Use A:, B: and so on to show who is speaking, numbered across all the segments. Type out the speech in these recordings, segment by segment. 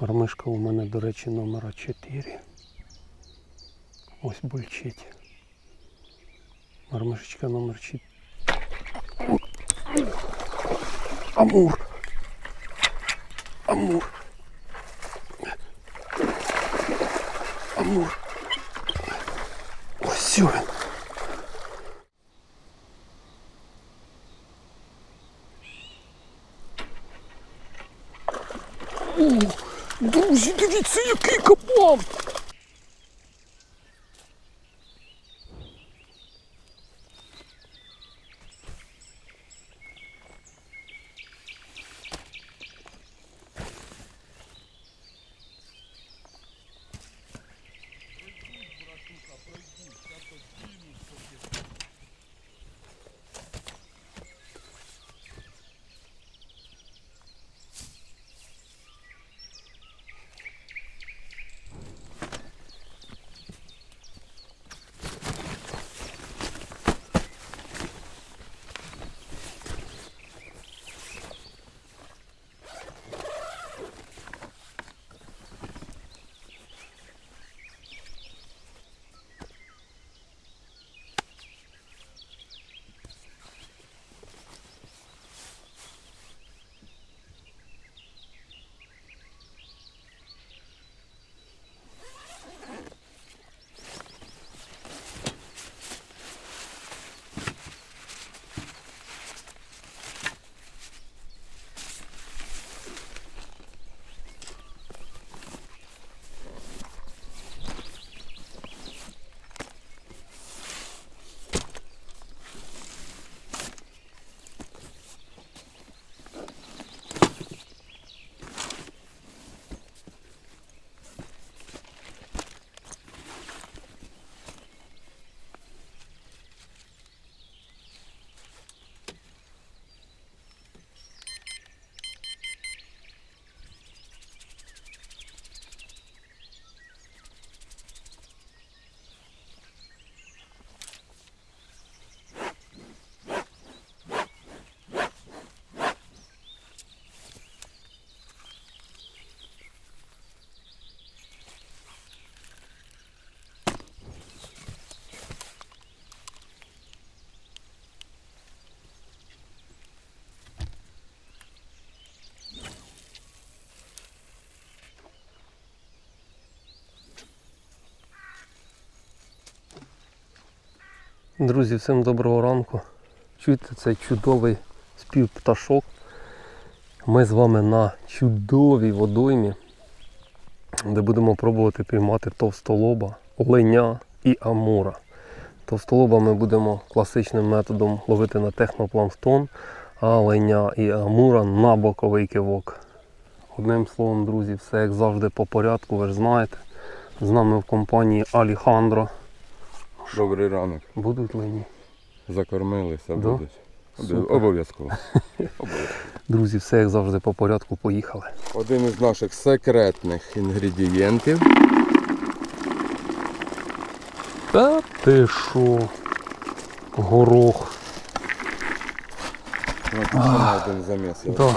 A: Мармишка у мене, до речі, номера 4. Ось бульчить. Гармишечка номер 4. Амур. Амур. Амур. Друзі, всім доброго ранку. Чуєте цей чудовий спів пташок. Ми з вами на чудовій водоймі, де будемо пробувати піймати товстолоба, оленя і амура. Товстолоба ми будемо класичним методом ловити на технопланктон, а оленя і амура на боковий кивок. Одним словом, друзі, все як завжди по порядку, ви ж знаєте. З нами в компанії Аліхандро.
B: Добрий ранок.
A: Будуть лині.
B: Закормилися
A: Да?
B: будуть. Обов'язково.
A: Друзі, все як завжди по порядку, поїхали.
B: Один із наших секретних інгредієнтів.
A: Та ти що? Горох.
B: От один заміс.
A: Да.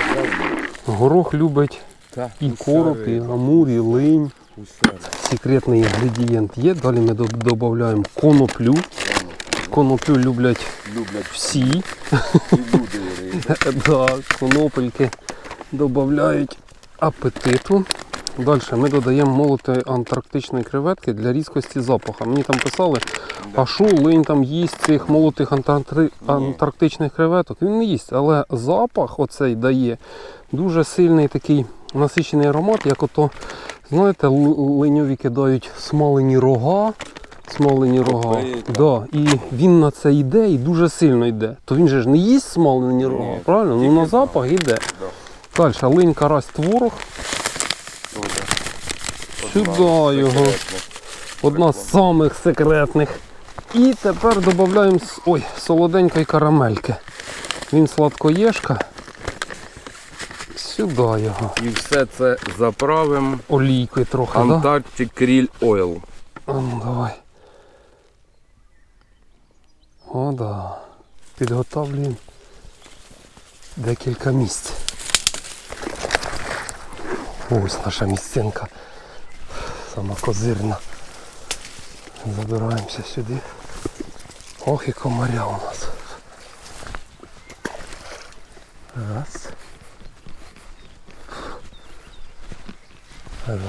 A: Горох любить
B: Та,
A: і
B: усе
A: короб, і
B: риба,
A: амур, і линь. Секретний інгредієнт є. Далі ми додаємо коноплю. Коноплю люблять
B: Люблять
A: всі. да, конопельки додають апетиту. Далі ми додаємо молоти антарктичної креветки для різкості запаху. Мені там писали, а що линь там їсть цих молотих антаркти- антарктичних креветок? Він не їсть, але запах оцей дає дуже сильний такий насичений аромат, як ото, знаєте, линьові кидають смалені рога. Смалені рога. Да, і він на це йде і дуже сильно йде. То він же ж не їсть смалені рога, правильно? Ну на запах йде.
B: Да.
A: Далі линь, карась, творог. Сюди його. Одна з самих секретних. І тепер додаємо ой, солоденької карамельки. Він сладкоєшка. Сюди його.
B: І все це заправимо
A: Олійкою трохи? Да?
B: Antarctic Krill
A: А ну давай. О, да. Підготовлюємо декілька місць. Ось наша місцинка. Сама козирна. Забираємося сюди. Ох і комаря у нас. Раз. Раз.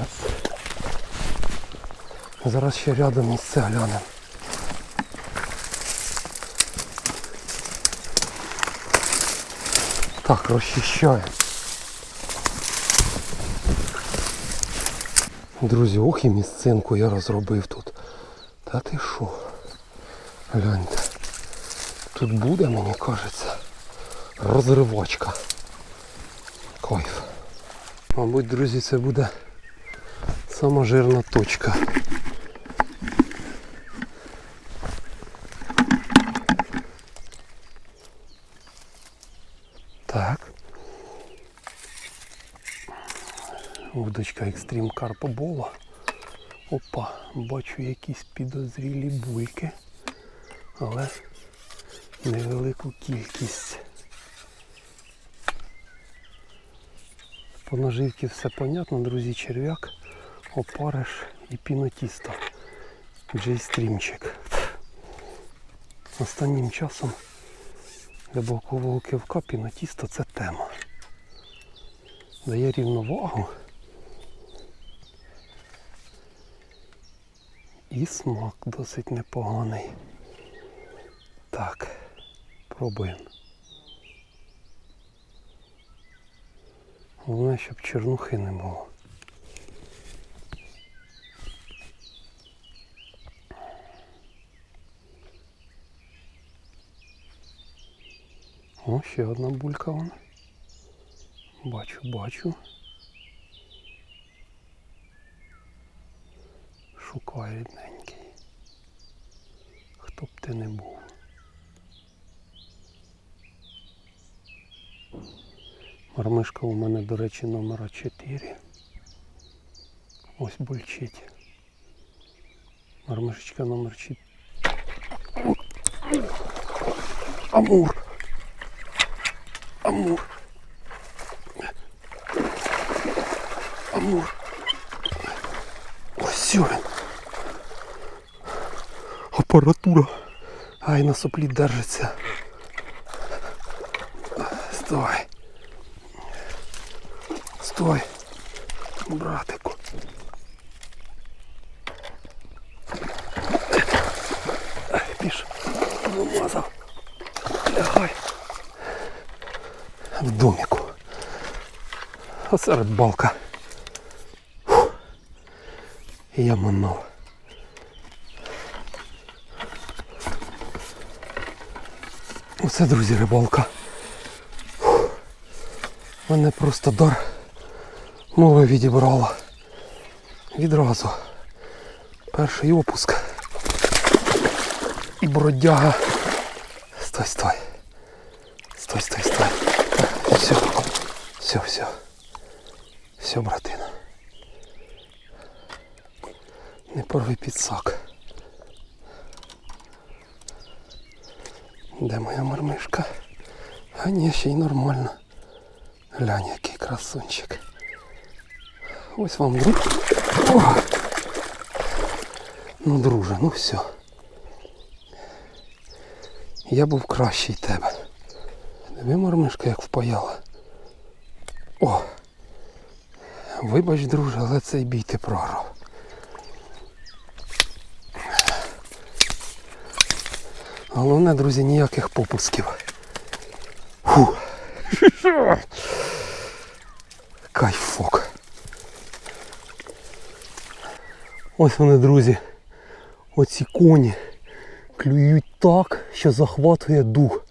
A: Зараз ще рядом місце глянемо. Так, розчищаємо. Друзі, ох і місцинку я розробив тут. Та ти що? Гляньте. Тут буде, мені кажеться, розривочка. Кайф. Мабуть, друзі, це буде сама жирна точка. Так. Удочка Extreme Карпобола. Опа, бачу якісь підозрілі бульки, але невелику кількість. По наживці все понятно, друзі, черв'як, опариш і пінотісто. Джейстрімчик. Останнім часом для бокового кивка пінотісто це тема. Дає рівновагу. І смак досить непоганий. Так, пробуємо. Головне, щоб чернухи не було. О, ще одна булька вона. Бачу, бачу. Шукай рідненький. Хто б ти не був. Мармишка у мене, до речі, номера 4. Ось бульчить. Мармишечка номер 4. Амур. Амур. Амур. Ось він. Апаратура. Ай, на соплі держиться. Стой. Стой. Братику. Піш. Вимазав. Лягай. В доміку. Оце рибалка. Фух. Я манав. Оце, друзі, рибалка. Мене просто дар мови відібрала. Відразу. Перший опуск. І бродяга. Стой, стой. Стой, стой, стой. Все. Все, все. Все, братина. Не порви підсак. Де моя мармишка? А ні, ще й нормально. Глянь, який красунчик. Ось вам друг. О! Ну, друже, ну все. Я був кращий тебе. Диви, мармишка, як впаяла. О! Вибач, друже, але цей бій ти програв. Головне, друзі, ніяких попусків. Фу. Кайфок. Ось вони, друзі. Оці коні клюють так, що захватує дух.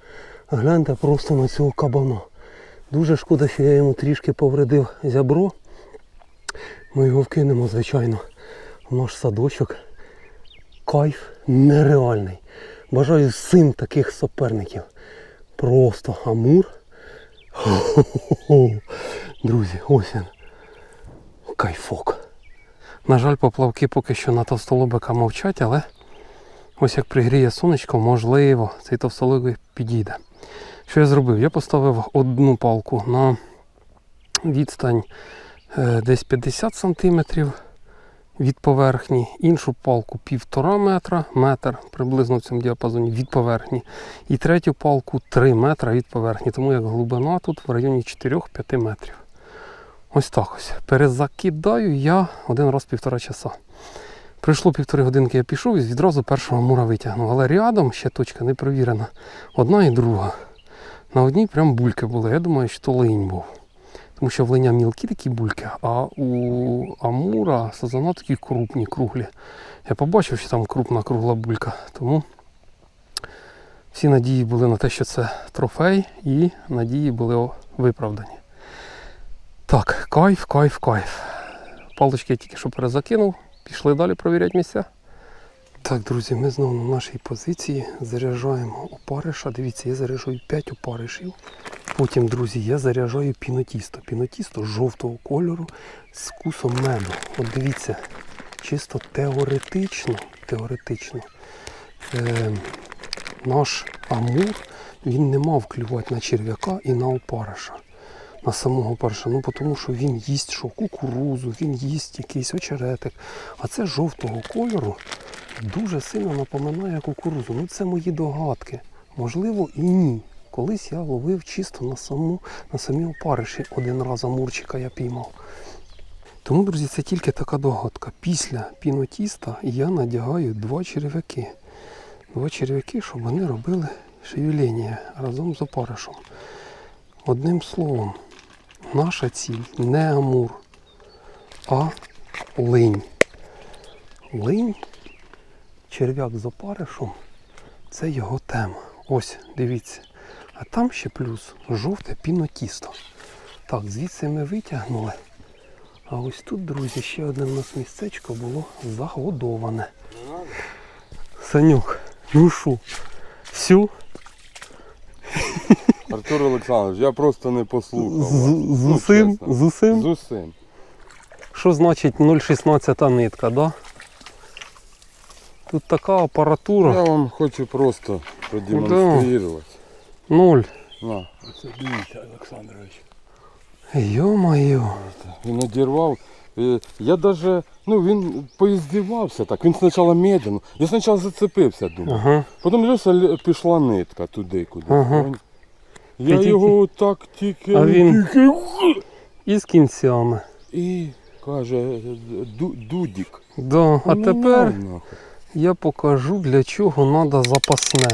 A: Гляньте просто на цього кабана. Дуже шкода, що я йому трішки повредив зябро. Ми його вкинемо, звичайно, в наш садочок. Кайф нереальний. Бажаю всім таких суперників. Просто амур. Друзі, ось він. Кайфок. На жаль, поплавки поки що на товстолобика мовчать, але ось як пригріє сонечко, можливо, цей товстолобик підійде. Що я зробив? Я поставив одну палку на відстань десь 50 см від поверхні, іншу палку півтора метра, метр приблизно в цьому діапазоні від поверхні. І третю палку 3 метра від поверхні. Тому як глибина тут в районі 4-5 метрів. Ось так ось. Перезакидаю я один раз півтора часа. Прийшло півтори годинки, я пішов і відразу першого мура витягнув. Але рядом ще точка не провірена. Одна і друга. На одній прям бульки були. Я думаю, що то линь був. Тому що в линя мілкі такі бульки, а у Амура сазана такі крупні, круглі. Я побачив, що там крупна кругла булька. Тому всі надії були на те, що це трофей, і надії були виправдані. Так, кайф, кайф, кайф. Палички я тільки що перезакинув. Пішли далі провіряти місця. Так, друзі, ми знову на нашій позиції заряджаємо опариша. Дивіться, я заряджаю 5 опаришів. Потім, друзі, я заряджаю пінотісто. Пінотісто жовтого кольору з вкусом меду. От дивіться, чисто теоретично, теоретично, е, наш амур він не мав клювати на черв'яка і на опариша. На самого опариша. Ну, тому що він їсть що, кукурузу, він їсть якийсь очеретик. А це жовтого кольору дуже сильно напоминає кукурузу. Ну, це мої догадки. Можливо, і ні. Колись я ловив чисто на саму, на самі опариші. Один раз амурчика я піймав. Тому, друзі, це тільки така догадка. Після пінотіста я надягаю два черв'яки. Два черв'яки, щоб вони робили шевеління разом з опаришем. Одним словом, наша ціль не амур, а линь. Линь, черв'як з опаришем це його тема. Ось, дивіться. А там ще плюс жовте пінотісто. Так, звідси ми витягнули. А ось тут, друзі, ще одне в нас місцечко було загодоване. Санюк, ну що, всю?
B: Артур Олександрович, я просто не послухав. вас.
A: З, з
B: Ну,
A: усім?
B: чесно.
A: З усім?
B: З усім.
A: Що значить 0,16 нитка, да? Тут така апаратура.
B: Я вам хочу просто продемонструвати.
A: Ноль.
B: На.
C: Це дивіться, Олександрович.
A: Йо-моє.
B: Він одірвав. Е, Я даже, ну він поіздівався так. Він спочатку медленно. Я спочатку зацепився, думав.
A: Ага.
B: Потім Льоса пішла нитка туди, куди.
A: Ага.
B: Я
A: тільки-
B: його так тільки.
A: А він-
B: тільки-
A: І з кінцями.
B: І каже, «Ду- Дудік.
A: Да. А
B: Ну,
A: тепер
B: нахуй.
A: я покажу для чого треба запасне.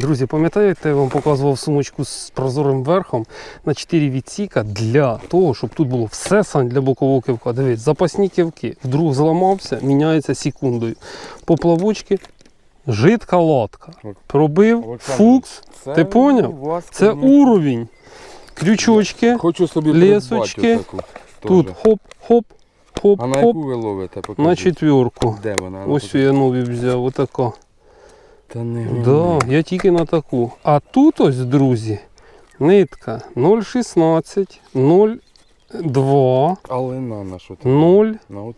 A: Друзі, пам'ятаєте, я вам показував сумочку з прозорим верхом на 4 відсіка для того, щоб тут було все сань для бокового кивка. Дивіться, запасні кивки. Вдруг зламався, міняється секундою. Поплавочки, жидка лодка. Пробив,
B: Олександр,
A: фукс.
B: Це
A: Ти поняв? Це уровень. Крючочки.
B: Хочу собі таку.
A: Тут хоп, хоп, хоп,
B: А на
A: хоп.
B: яку ви ловите? Покажіть.
A: На четверку.
B: Де вона?
A: Ось я нові взяв, отака.
B: Та не
A: Да, я тільки на таку. А тут ось, друзі, нитка 0,16, 0,2,
B: Але на на що там?
A: 0,36.
B: На от.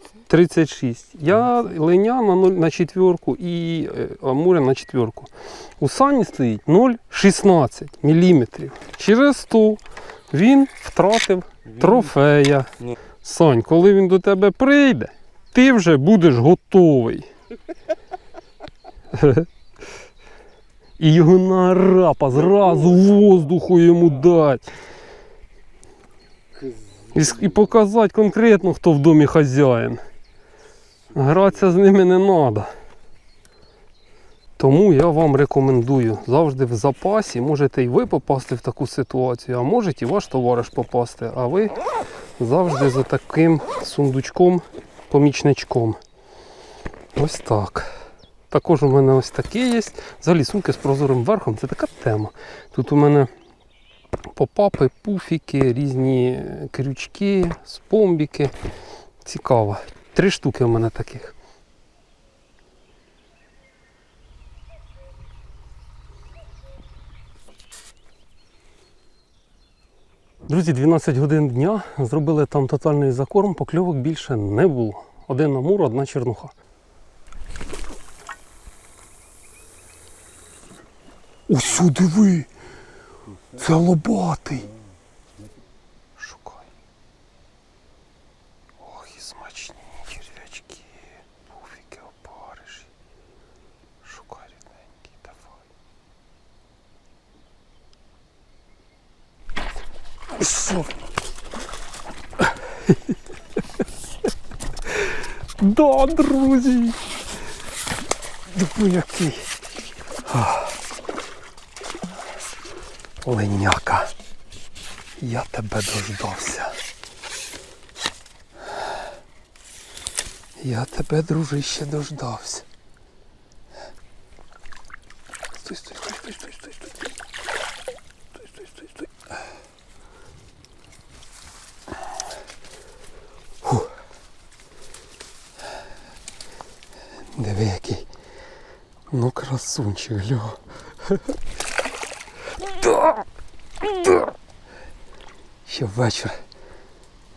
A: Я линя на, 0, на четверку і е, амуря на четверку. У сані стоїть 0,16 мм. Через то він втратив трофея.
B: Ні.
A: Сань, коли він до тебе прийде, ти вже будеш готовий. І його на рапа зразу воздуху йому дать. І, і показати конкретно, хто в домі хазяїн. Гратися з ними не треба. Тому я вам рекомендую завжди в запасі. Можете і ви попасти в таку ситуацію, а може і ваш товариш попасти. А ви завжди за таким сундучком, помічничком. Ось так. Також у мене ось таке є. Взагалі сумки з прозорим верхом це така тема. Тут у мене попапи, пуфіки, різні крючки, спомбіки. Цікаво. Три штуки у мене таких. Друзі, 12 годин дня зробили там тотальний закорм, покльовок більше не було. Один амур, одна чернуха. Ось диви! Це лобатий. Шукай. Смачні черв'ячки, пуфіки, опариші. Шукай рідненький, давай. Що? Да, друзі! Диви який. А. Леняка. Я тебе дождався. Я тебе, дружище, дождався. Стой, стой, стой, стой, стой, стой, стой. Стой, стой, стой, стой. Фу. Диви який. Ну, красунчик, гля. Ще вечір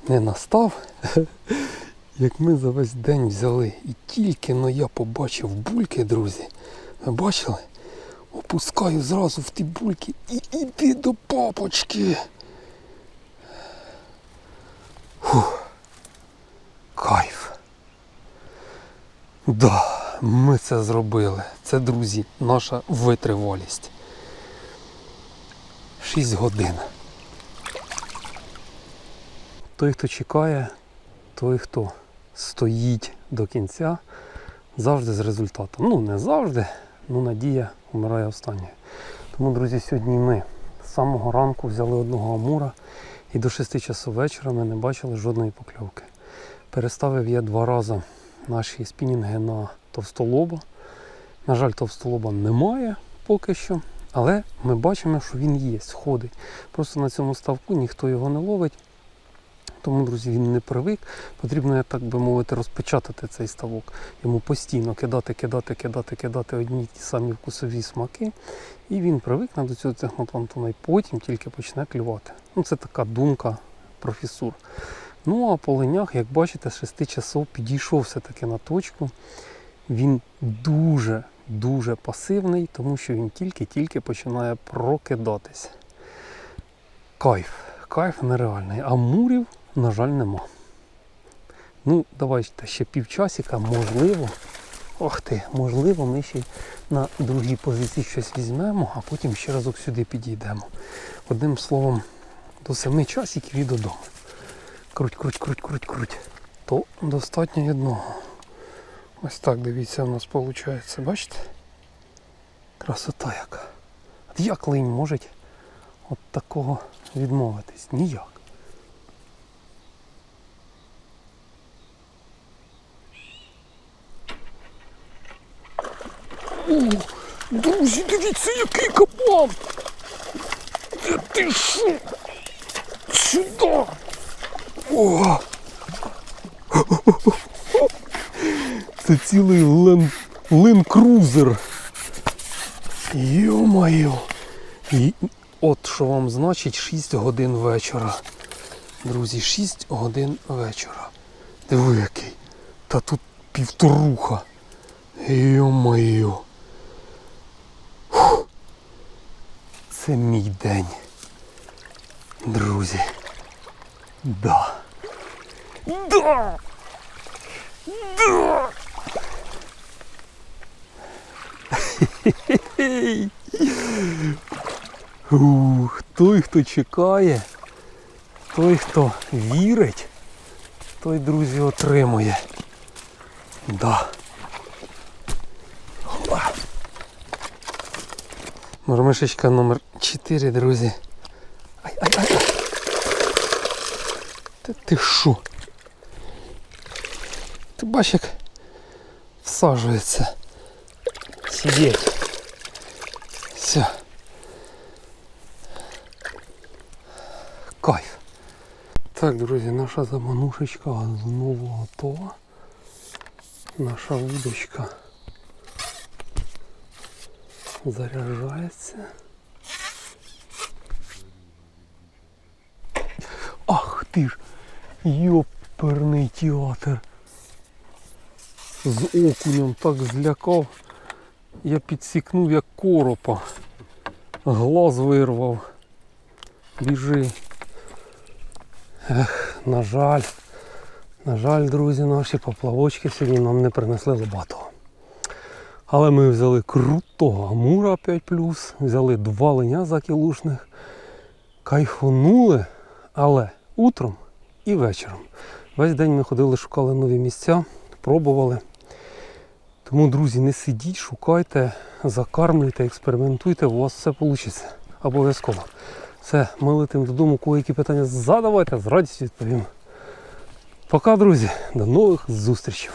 A: не настав, як ми за весь день взяли. І тільки но я побачив бульки, друзі. Ви бачили? Опускаю зразу в ті бульки і іди до папочки. Фух. Кайф. Да, ми це зробили. Це, друзі, наша витривалість. 6 годин. Той, хто чекає, той, хто стоїть до кінця, завжди з результатом. Ну, не завжди, ну надія вмирає останньою. Тому, друзі, сьогодні ми з самого ранку взяли одного амура і до 6 часу вечора ми не бачили жодної покльовки. Переставив я два рази наші спінінги на товстолоба. На жаль, товстолоба немає поки що. Але ми бачимо, що він є, ходить. Просто на цьому ставку ніхто його не ловить. Тому, друзі, він не привик. Потрібно, так би мовити, розпечатати цей ставок. Йому постійно кидати, кидати, кидати, кидати одні ті самі вкусові смаки. І він привикне до цього технопланктона і потім тільки почне клювати. Ну, це така думка професур. Ну а по ленях, як бачите, з 6 часов підійшов все-таки на точку. Він дуже дуже пасивний, тому що він тільки-тільки починає прокидатися. Кайф, кайф нереальний. А мурів, на жаль, нема. Ну, давайте ще півчасика, можливо. Ох ти, можливо, ми ще на другій позиції щось візьмемо, а потім ще разок сюди підійдемо. Одним словом, до семи часиків і додому. Круть, круть, круть, круть, круть. То достатньо одного. Ось так, дивіться, у нас виходить. Бачите? Красота яка. От як линь може от такого відмовитись? Ніяк. Друзі, дивіться, який кабан! Де ти що? Сюди! О! Це цілий лен, ленкрузер. Йо-моє. І от що вам значить 6 годин вечора. Друзі, 6 годин вечора. Диви який. Та тут півторуха. Йо-моє. Це мій день. Друзі. Да. Да! Да! Ух, той, хто чекає, той, хто вірить, той, друзі, отримує. Да. Мормишечка номер 4, друзі. Ай, ай, ай. ай. Та ти що? Ти бачиш, як всаджується. Сидеть. Все. Кайф. Так, друзі, наша заманушечка знову готова. Наша вудочка заряджається. Ах ти ж, йоперний театр. З окунем так злякав. Я підсікнув як коропа. Глаз вирвав. Біжи. Ех, на жаль, На жаль, друзі, наші поплавочки сьогодні нам не принесли лобатого. Але ми взяли крутого амура 5 взяли два леня кілушних, кайфанули, але утром і вечором. Весь день ми ходили, шукали нові місця, пробували. Тому, друзі, не сидіть, шукайте, закармлюйте, експериментуйте, у вас все вийде. Обов'язково. Все, ми летимо додому, кого які питання задавайте, з радістю відповім. Пока, друзі, до нових зустрічей.